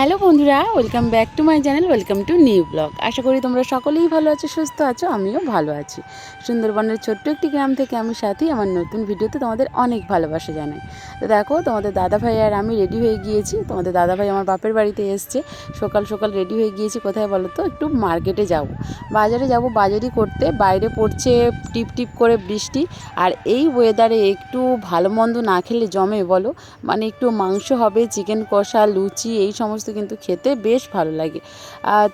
Hello বন্ধুরা welcome back to my channel welcome to new blog আশা করি তোমরা সকলেই ভালো আছো, সুস্থ আছো, আমিও ভালো আছি। সুন্দরবনের ছোট্ট একটি গ্রাম থেকে আমি সাথী, আমার নতুন ভিডিওতে তোমাদের অনেক ভালোবাসা জানাই। তো দেখো, তোমাদের দাদা ভাই আর আমি রেডি হয়ে গিয়েছি। তোমাদের দাদা ভাই আমার বাপের বাড়িতে এসছে। সকাল সকাল রেডি হয়ে গিয়েছি, কোথায় বলো তো? একটু মার্কেটে যাব। বাজারে যাব, বাজারই করতে। বাইরে পড়ছে টিপ টিপ করে বৃষ্টি। আর এই ওয়েদারে একটু ভালো মন্দ না খেলে জমে বলো? মানে একটু মাংস হবে চিকেন কষা, লুচি, এই সমস্ত কিন্তু খেতে বেশ ভালো লাগে।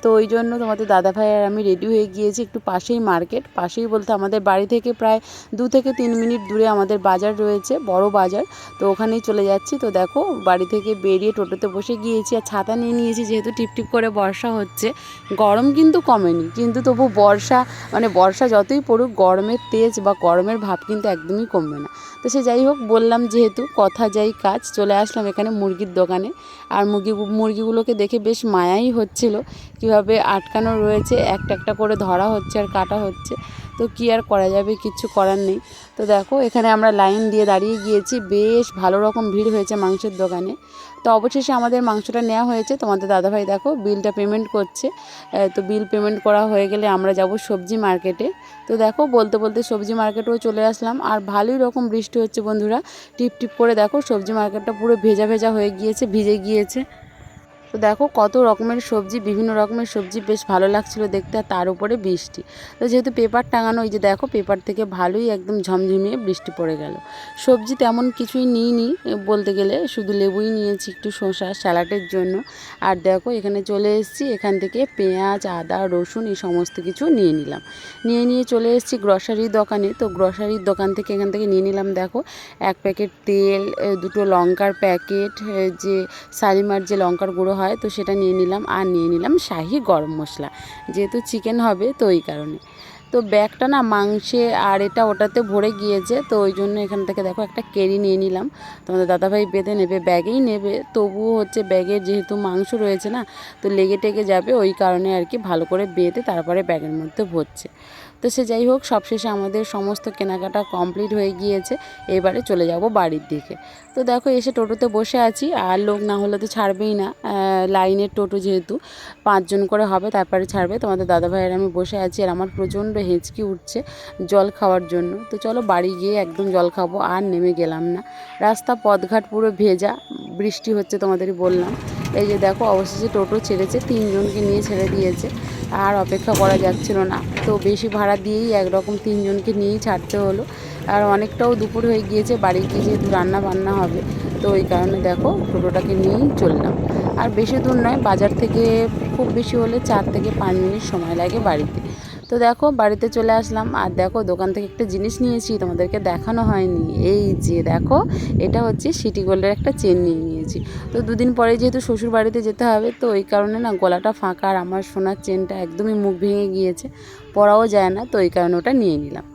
তো ওই জন্য তোমাদের দাদা ভাই আর আমি রেডি হয়ে গিয়েছি একটু পাশেই মার্কেট পাশেই বলতে আমাদের বাড়ি থেকে প্রায় দু থেকে তিন মিনিট দূরে আমাদের বাজার রয়েছে, বড় বাজার। তো ওখানেই চলে যাচ্ছি। তো দেখো, বাড়ি থেকে বেরিয়ে টোটোতে বসে গিয়েছি আর ছাতা নিয়ে নিয়েছি যেহেতু টিপটিপ করে বর্ষা হচ্ছে। গরম কিন্তু কমেনি, কিন্তু তবু বর্ষা মানে বর্ষা যতই পড়ুক, গরমের তেজ বা গরমের ভাব কিন্তু একদমই কমবে না। তো সে যাই হোক, বললাম যেহেতু কথা, যাই কাজ, চলে আসলাম এখানে মুরগির দোকানে। আর মুরগি মুরগি মুরগিগুলোকে দেখে বেশ মায়াই হচ্ছিল। কীভাবে আটকানো রয়েছে, একটা একটা করে ধরা হচ্ছে আর কাটা হচ্ছে, তো কি আর করা যাবে কিচ্ছু করার নেই। তো দেখো, এখানে আমরা লাইন দিয়ে দাঁড়িয়ে গিয়েছি, বেশ ভালো রকম ভিড় হয়েছে মাংসের দোকানে। তো অবশেষে আমাদের মাংসটা নেওয়া হয়েছে। তোমাদের দাদাভাই দেখো, বিলটা পেমেন্ট করছে। তো বিল পেমেন্ট করা হয়ে গেলে আমরা যাব সবজি মার্কেটে তো দেখো, বলতে বলতে সবজি মার্কেটেও চলে আসলাম। আর ভালোই রকম বৃষ্টি হচ্ছে বন্ধুরা। টিপ টিপ করে দেখো, সবজি মার্কেটটা পুরো ভেজা ভেজা হয়ে গিয়েছে, ভিজে গিয়েছে। তো দেখো কত রকমের সবজি, বিভিন্ন রকমের সবজি বেশ ভালো লাগছিল দেখতে আর তার উপরে বৃষ্টি। তো যেহেতু পেপার টাঙানো, ওই যে দেখো পেপার থেকে ভালোই একদম ঝমঝমিয়ে বৃষ্টি পড়ে গেল। সবজি তেমন কিছুই নিইনি বলতে গেলে, শুধু লেবুই নিয়েছি একটু শসা স্যালাডের জন্য। আর দেখো এখানে চলে এসেছি, এখান থেকে পেঁয়াজ, আদা, রসুন এই সমস্ত কিছু নিয়ে নিলাম। নিয়ে নিয়ে চলে এসেছি গ্রসারির দোকানে। তো গ্রসারির দোকান থেকে এখান থেকে নিয়ে নিলাম দেখো এক প্যাকেট তেল দুটো লঙ্কার প্যাকেট যে শালিমার যে লঙ্কার গুঁড়ো হয় তো সেটা নিয়ে নিলাম। আর নিয়ে নিলাম শাহি গরম মশলা। যেহেতু চিকেন হবে, তো ওই কারণে। তো ব্যাগটা না মাংসে আর এটা ওটাতে ভরে গিয়েছে, তো ওই জন্য এখান থেকে দেখো একটা কেরি নিয়ে নিলাম। তোমাদের দাদাভাই বেঁধে নেবে, ব্যাগেই নেবে। তবুও হচ্ছে ব্যাগের যেহেতু মাংস রয়েছে না, তো লেগে টেগে যাবে, ওই কারণে আর কি ভালো করে বেঁধে তারপরে ব্যাগের মধ্যে ভরছে। তো সে যাই হোক, সবশেষে আমাদের সমস্ত কেনাকাটা কমপ্লিট হয়ে গিয়েছে। এবারে চলে যাব বাড়ির দিকে। তো দেখো, এসে টোটোতে বসে আছি। আর লোক না হলে তো ছাড়বেই না। লাইনের টোটো যেহেতু, পাঁচজন করে হবে, তারপরে ছাড়বে। তোমাদের দাদা ভাইয়ের আমি বসে আছি আর আমার প্রচণ্ড হেঁচকি উঠছে জল খাওয়ার জন্য। তো চলো বাড়ি গিয়ে একদম জল খাব, আর নেমে গেলাম না। রাস্তা, পথঘাট পুরো ভেজা। বৃষ্টি হচ্ছে তোমাদেরই বললাম। এই যে দেখো, অবশেষে টোটো ছেড়েছে, তিনজনকে নিয়ে ছেড়ে দিয়েছে, আর অপেক্ষা করা যাচ্ছিল না। তো বেশি ভাড়া দিয়েই একরকম তিনজনকে নিয়েই ছাড়তে হলো। আর অনেকটাও দুপুর হয়ে গিয়েছে বাড়ি গিয়ে যেহেতু রান্না বান্না হবে, তো ওই কারণে দেখো, টোটোটাকে নিয়েই চললাম। আর বেশি দূর নয়, বাজার থেকে খুব বেশি হলে চার থেকে পাঁচ মিনিট সময় লাগে বাড়িতে। তো দেখো, বাড়িতে চলে আসলাম। আর দেখো, দোকান থেকে একটা জিনিস নিয়েছি, তোমাদেরকে দেখানো হয়নি। এই যে দেখো, এটা হচ্ছে সিটি গোল্ডের একটা চেন নিয়ে নিয়েছি। তো দুদিন পরে যেহেতু শ্বশুর বাড়িতে যেতে হবে, তো ওই কারণে না গলাটা ফাঁকা আর আমার সোনার চেনটা একদমই মুখ ভেঙে গিয়েছে, পরাও যায় না, তো ওই কারণে ওটা নিয়ে নিলাম।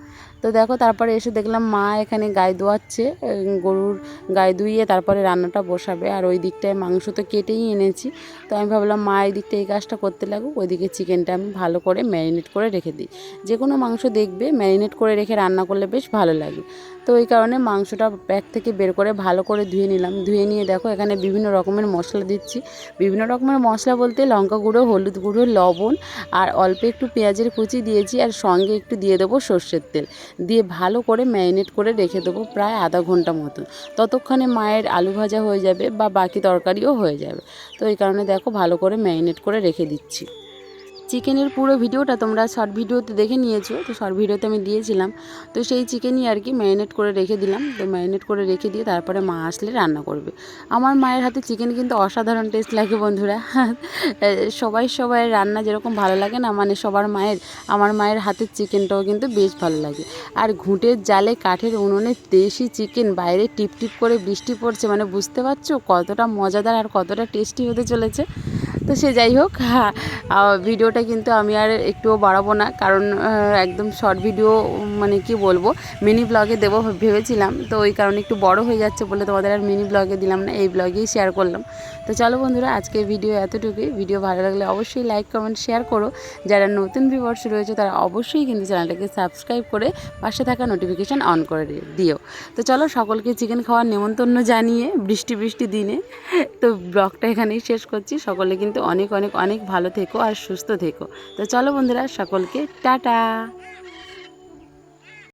তো দেখো তারপরে এসে দেখলাম মা এখানে গায়ে ধোয়াচ্ছে উম, গরুর গায়ে ধুইয়ে তারপরে রান্নাটা বসাবে। আর ওই দিকটায় মাংস তো কেটেই এনেছি। তো আমি ভাবলাম মা এই দিকটা এই কাজটা করতে লাগুক ওইদিকে চিকেনটা আমি ভালো করে ম্যারিনেট করে রেখে দিই। যে কোনো মাংস দেখবে ম্যারিনেট করে রেখে রান্না করলে বেশ ভালো লাগে। তো ওই কারণে মাংসটা প্যাক থেকে বের করে ভালো করে ধুয়ে নিলাম। ধুয়ে নিয়ে দেখো এখানে বিভিন্ন রকমের মশলা দিচ্ছি। বিভিন্ন রকমের মশলা বলতে লঙ্কা গুঁড়ো হলুদ গুঁড়ো লবণ আর অল্প একটু পেঁয়াজের কুচি দিয়েছি। আর সঙ্গে একটু দিয়ে দেবো সর্ষের তেল। দিয়ে ভালো করে ম্যারিনেট করে রেখে দেবো প্রায় আধা ঘণ্টা মতন। ততক্ষণে মায়ের আলু ভাজা হয়ে যাবে বা বাকি তরকারিও হয়ে যাবে। তো এই কারণে দেখো ভালো করে ম্যারিনেট করে রেখে দিচ্ছি। চিকেনের পুরো ভিডিওটা তোমরা শর্ট ভিডিওতে দেখে নিয়েছো, তো শর্ট ভিডিওতে আমি দিয়েছিলাম। তো সেই চিকেনই আর কি ম্যারিনেট করে রেখে দিলাম। তো ম্যারিনেট করে রেখে দিয়ে তারপরে মা আসলে রান্না করবে। আমার মায়ের হাতে চিকেন কিন্তু অসাধারণ টেস্ট লাগে বন্ধুরা। সবাই সবাই রান্না যেরকম ভালো লাগে না মানে সবার মায়ের, আমার মায়ের হাতের চিকেনটাও কিন্তু বেশ ভালো লাগে। আর ঘুঁটের জালে কাঠের উনুনে দেশি চিকেন, বাইরে টিপ টিপ করে বৃষ্টি পড়ছে মানে বুঝতে পারছ কতটা মজাদার আর কতটা টেস্টি হতে চলেছে। তো সে যাই হোক হ্যাঁ ভিডিওটা কিন্তু আমি আর একটুও বাড়াবো না। কারণ একদম শর্ট ভিডিও মানে কি বলব, মিনি ব্লগে দেবো ভেবেছিলাম। তো ওই কারণে একটু বড় হয়ে যাচ্ছে বলে তোমাদের আর মিনি ব্লগে দিলাম না, এই ব্লগেই শেয়ার করলাম। তো চলো বন্ধুরা আজকে ভিডিও এতটুকুই। ভিডিও ভালো লাগলে অবশ্যই লাইক কমেন্ট শেয়ার করো। যারা নতুন ভিউয়ার্স রয়েছে, তারা অবশ্যই কিন্তু চ্যানেলটাকে সাবস্ক্রাইব করে পাশে থাকা নোটিফিকেশান অন করে দিও। তো চলো সকলকে চিকেন খাওয়ার নেমন্তন্ন জানিয়ে, বৃষ্টি বৃষ্টি দিনে, তো ব্লগটা এখানেই শেষ করছি। সকলে কিন্তু অনেক অনেক অনেক ভালো থেকো আর সুস্থ থেকো। তো চলো বন্ধুরা সকলকে টাটা।